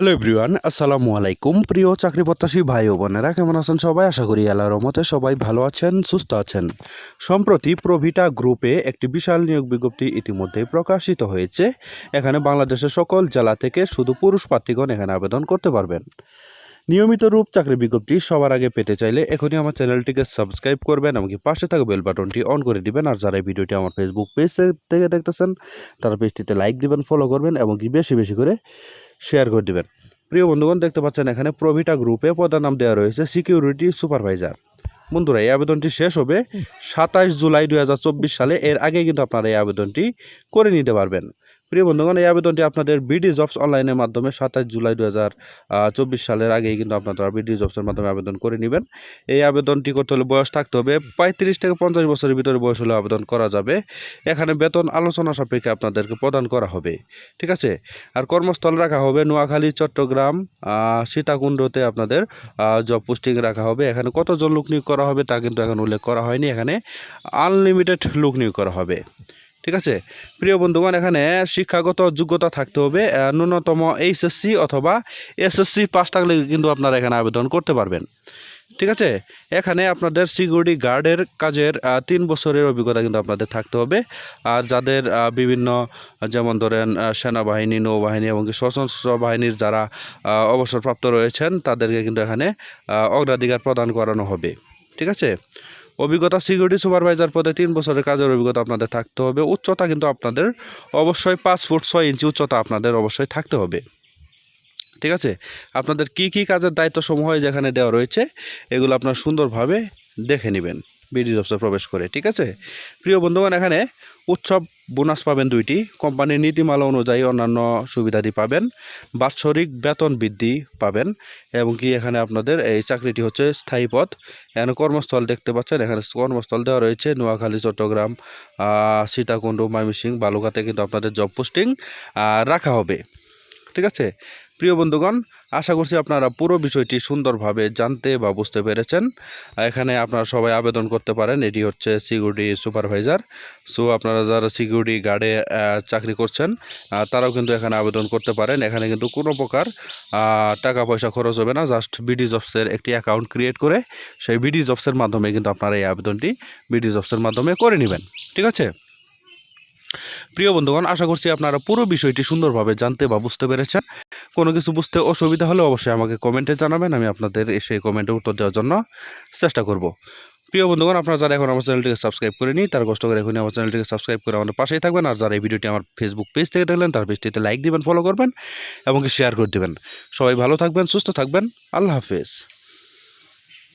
Hello everyone, আসসালামু আলাইকুম। প্রিয় চাকরি প্রত্যাশী ভাই ও বোনেরা, কেমন আছেন সবাই? আশা করি আল্লাহর রহমতে সবাই ভালো আছেন, সুস্থ আছেন। সম্প্রতি প্রভিটা গ্রুপে একটি বিশাল নিয়োগ বিজ্ঞপ্তি ইতিমধ্যে প্রকাশিত হয়েছে। এখানে বাংলাদেশের সকল জেলা থেকে শুধু পুরুষ প্রার্থীগণ এখানে আবেদন করতে পারবেন। নিয়মিত রূপ চাকরি বিজ্ঞপ্তি সবার আগে পেতে চাইলে এখনই আমার চ্যানেলটিকে সাবস্ক্রাইব করবেন এমনকি পাশে থাকা বেল বাটনটি অন করে দিবেন। আর যারা এই ভিডিওটি আমার ফেসবুক পেজ থেকে দেখতেছেন, তারা পেজটিতে লাইক দিবেন ফলো করবেন, এবং কি বেশি বেশি করে শেয়ার করে দিবেন। প্রিয় বন্ধুগণ, দেখতে পাচ্ছেন এখানে প্রভিটা গ্রুপে পদের নাম দেওয়া রয়েছে সিকিউরিটি সুপারভাইজার বন্ধুরা, এই আবেদনটি শেষ হবে সাতাশ জুলাই দু হাজার চব্বিশ সালে। এর আগে কিন্তু আপনারা এই আবেদনটি করে নিতে পারবেন। প্রিয় বন্ধুগণ, এই আবেদনটি আপনাদের বিডি জবস অনলাইনের মাধ্যমে সাতাশ জুলাই দু চব্বিশ সালের আগেই কিন্তু আপনারা বিডি জবসের মাধ্যমে আবেদন করে নেবেন। এই আবেদনটি করতে হলে বয়স থাকতে হবে পঁয়ত্রিশ থেকে পঞ্চাশ বছরের ভিতরে বয়স হলে আবেদন করা যাবে। এখানে বেতন আলোচনা সাপেক্ষে আপনাদেরকে প্রদান করা হবে। ঠিক আছে? আর কর্মস্থল রাখা হবে নোয়াখালী, চট্টগ্রাম সীতাকুণ্ডতে আপনাদের জব পোস্টিং রাখা হবে। এখানে কতজন লোক নিয়োগ করা হবে তা কিন্তু এখন উল্লেখ করা হয়নি। এখানে আনলিমিটেড লোক নিয়োগ করা হবে। ঠিক আছে? প্রিয় বন্ধুগণ, এখানে শিক্ষাগত যোগ্যতা থাকতে হবে ন্যূনতম এইচএসসি অথবা এসএসসি পাস থাকলে কিন্তু আপনারা এখানে আবেদন করতে পারবেন। ঠিক আছে? এখানে আপনাদের সিকিউরিটি গার্ডের কাজের তিন বছরের অভিজ্ঞতা কিন্তু আপনাদের থাকতে হবে। আর যাদের বিভিন্ন, যেমন ধরেন সেনাবাহিনী, নৌবাহিনী এবং সশস্ত্র বাহিনীর যারা অবসরপ্রাপ্ত রয়েছেন, তাদেরকে কিন্তু এখানে অগ্রাধিকার প্রদান করানো হবে। ঠিক আছে? অভিজ্ঞতা সিকিউরিটি সুপারভাইজার পদে তিন বছরের কাজের অভিজ্ঞতা আপনাদের থাকতে হবে। উচ্চতা কিন্তু আপনাদের অবশ্যই পাঁচ ফুট ছয় ইঞ্চি উচ্চতা আপনাদের অবশ্যই থাকতে হবে। ঠিক আছে? আপনাদের কি কি কাজের দায়িত্ব সমূহ যেখানে দেওয়া রয়েছে, এগুলো আপনার সুন্দরভাবে দেখে নেবেন। বিডি জবসে প্রবেশ করে, ঠিক আছে? প্রিয় বন্ধুগণ, এখানে উৎসব বোনাস পাবেন দুইটি। কোম্পানির নীতিমালা অনুযায়ী অন্যান্য সুবিধাদি পাবেন, বাৎসরিক বেতন বৃদ্ধি পাবেন, এবং কি এখানে আপনাদের এই চাকরিটি হচ্ছে স্থায়ী পদ। এখানে কর্মস্থল দেখতে পাচ্ছেন, এখানে কর্মস্থল দেওয়া রয়েছে, নোয়াখালী, চট্টগ্রাম সীতাকুণ্ড, ময়মনসিংহ বালুকাতে কিন্তু আপনাদের জব পোস্টিং রাখা হবে, ঠিক আছে? প্রিয় বন্ধুগণ, আশা করছি আপনারা পুরো বিষয়টি সুন্দরভাবে জানতে বা বুঝতে পেরেছেন। এখানে আপনারা সবাই আবেদন করতে পারেন, এটি হচ্ছে সিকিউরিটি সুপারভাইজার। সো আপনারা যারা সিকিউরিটি গার্ডে চাকরি করছেন তারাও কিন্তু এখানে আবেদন করতে পারেন। এখানে কিন্তু কোনো প্রকার টাকা পয়সা খরচ হবে না জাস্ট বিডি জবসের একটি অ্যাকাউন্ট ক্রিয়েট করে সেই বিডি জবসের মাধ্যমে কিন্তু আপনারা এই আবেদনটি বিডি জবসের মাধ্যমে করে নেবেন। ঠিক আছে? প্রিয় বন্ধুগণ, আশা করছি আপনারা পুরো বিষয়টি সুন্দরভাবে জানতে বা বুঝতে পেরেছেন। কোনো কিছু বুঝতে অসুবিধা হলে অবশ্যই আমাকে কমেন্টে জানাবেন, আমি আপনাদের সেই কমেন্টে উত্তর দেওয়ার জন্য চেষ্টা করব। প্রিয় বন্ধুগণ, আপনারা যারা এখন আমার চ্যানেলটিকে সাবস্ক্রাইব করেনি, তার কষ্ট করে এখনই আমার চ্যানেলটিকে সাবস্ক্রাইব করে আমাদের পাশেই থাকবেন আর যারা এই ভিডিওটি আমার ফেসবুক পেজ থেকে দেখলেন, তার পেজটিতে লাইক দিবেন ফলো করবেন এবং শেয়ার করে দিবেন। সবাই ভালো থাকবেন, সুস্থ থাকবেন, আল্লাহ হাফেজ।